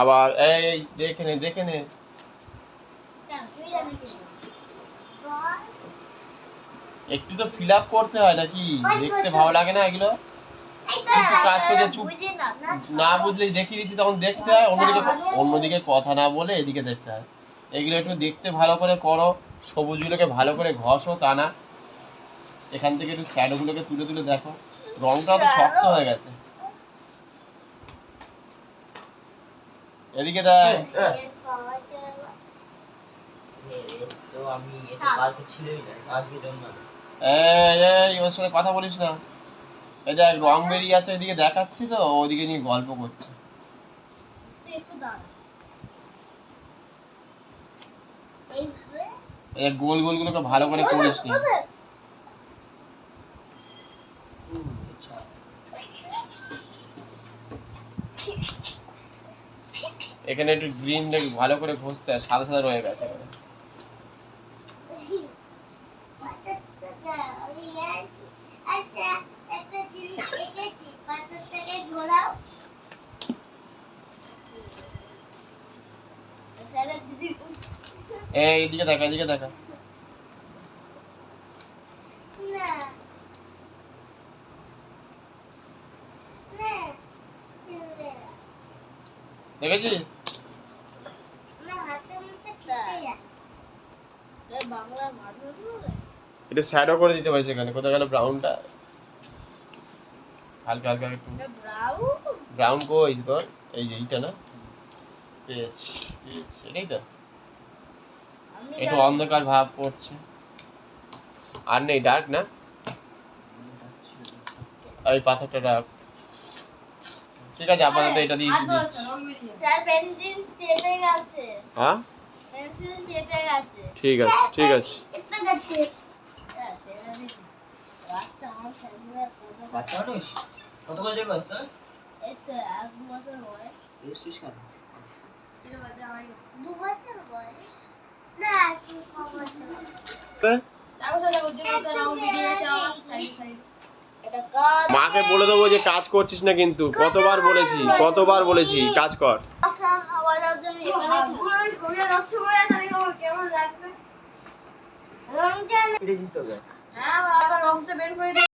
আবার এই দেখে নে দেখে নে। একটু তো ফিল আপ করতে হয় নাকি? দেখতে ভালো লাগে না এগুলো? কিছু কাজ করছে চুপ না বুঝলেই দেখিয়ে দিচ্ছি তখন দেখতে হয় অন্যদিকে অন্যদিকে কথা না বলে এদিকে দেখতে হয়। এগুলো একটু দেখতে ভালো করে করো সবুজগুলোকে ভালো করে ঘষো তা না এখান থেকে একটু শ্যাডোগুলোকে তুলে তুলে দেখো। রংটাও তো শক্ত হয়ে গেছে এদিকে দেখ এর ক বছরে তো আমি এটা কালকে ছিলই না আজকে জন্য এই এই। ওর সাথে কথা বলিস না। এই দেখ রং বেরিয়ে আছে এদিকে দেখাচ্ছি তো ওদিকে নিয়ে গল্প করছে। গোল গোল গুলোকে ভালো করে করিস নি। আচ্ছা। এখানে একটু গ্রিন ভালো করে ঘষতে হয়, সাদা সাদা রয়ে গেছে এখানে। আমি একটা জিনিস এঁকেছি পাথরটাকে ঘোরাও স্যারের দিদি এই এদিকে দেখা দেখা। দেখেছিস বাংলার শ্যাডো করে দিতে পারছি এখানে। কোথায় গেল ব্রাউনটা হালকা হালকা একটু। ব্রাউন ব্রাউন কই তোর? এই যে এইটা না? পেয়েছি পেয়েছি। এটাই তো। একটু অন্ধকার ভাব পড়ছে। আর নেই ডার্ক না? এই পাথরটা রাখ। ঠিক আছে আপাতত এটা দিয়ে দিচ্ছি। স্যার পেন্সিল চেপে গেছে। হ্যাঁ? পেন্সিল চেপে ঠিক আছে ঠিক আছে। মাকে বলে দেবো যে কাজ করছিস না কিন্তু। কতবার বলেছি কতবার বলেছি কাজ কর। রমজান ফিরেছিস তো হ্যাঁ আবার রংটা বের করে